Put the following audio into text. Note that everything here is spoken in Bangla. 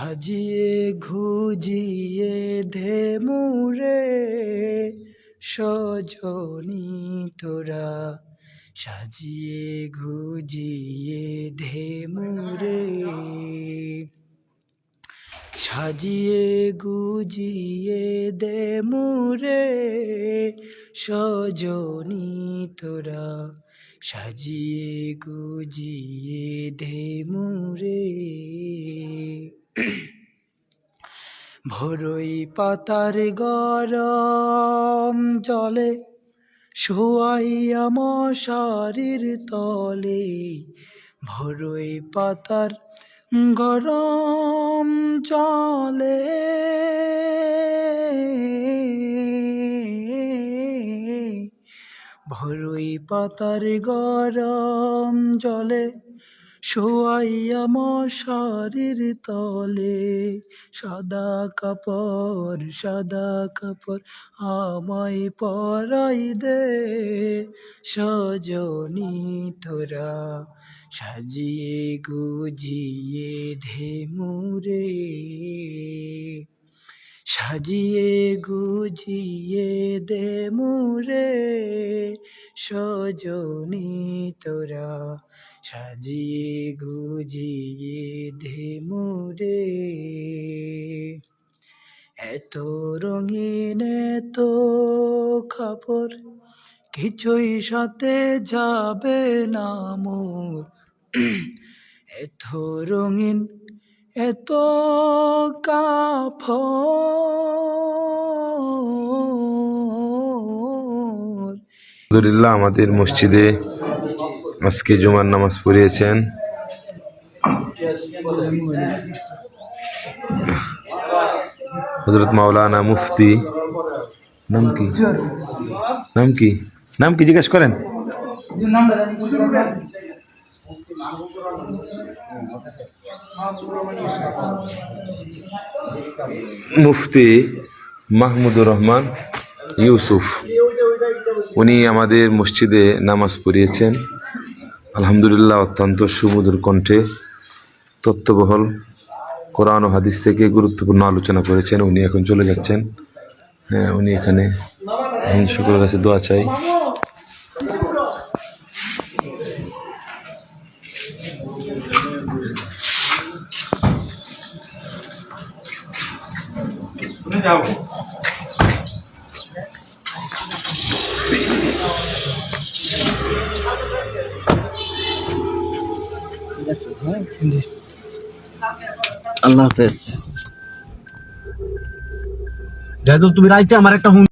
সাজিয়ে ঘুজিয়ে ধে মুরে সজনি তোরা। সাজিয়ে ঘুজিয়ে ধে মুরে সাজিয়ে গুজিয়ে দে মুরে সজনি তোরা। সাজিয়ে গুজিয়ে দে মুরে ভরই পাতার গরম জলে, শোয়াইয়া মশারির তলে। ভরই পাতার গরম জলে। ভরই পাতার গরম জলে শোয়াইয়া মশারির তলে, সাদা কাপড় সাদা কাপড় আমায় পরাই দে। সজনি তোরা সাজিয়ে গুজিয়ে ধে মুরে, সাজিয়ে গুজিয়ে দে মুরে। সজনি তোরা সাজিয়ে গুজিয়ে ধে এত রঙিন, এত খাপড় কিছুই সাথে যাবে না মোর। এত রঙিন, এত কাফর আলহামদুলিল্লাহ, আমাদের মসজিদে আজকে জুমার নামাজ পড়িয়েছেন। হজরত মাওলানা মুফতি, নাম কি? নাম কি? নাম কি জিজ্ঞেস করেন? মুফতি মাহমুদুর রহমান ইউসুফ। উনি আমাদের মসজিদে নামাজ পড়িয়েছেন। আলহামদুলিল্লাহ, অত্যন্ত সুমধুর কণ্ঠে তত্ত্ববহল কোরআন ও হাদিস থেকে গুরুত্বপূর্ণ আলোচনা করেছেন। উনি এখন চলে যাচ্ছেন। হ্যাঁ উনি এখানে। সকলের কাছে দোয়া চাই। আল্লাহ হাফেজ। যেহেতু তুমি রাইতে আমার একটা হুম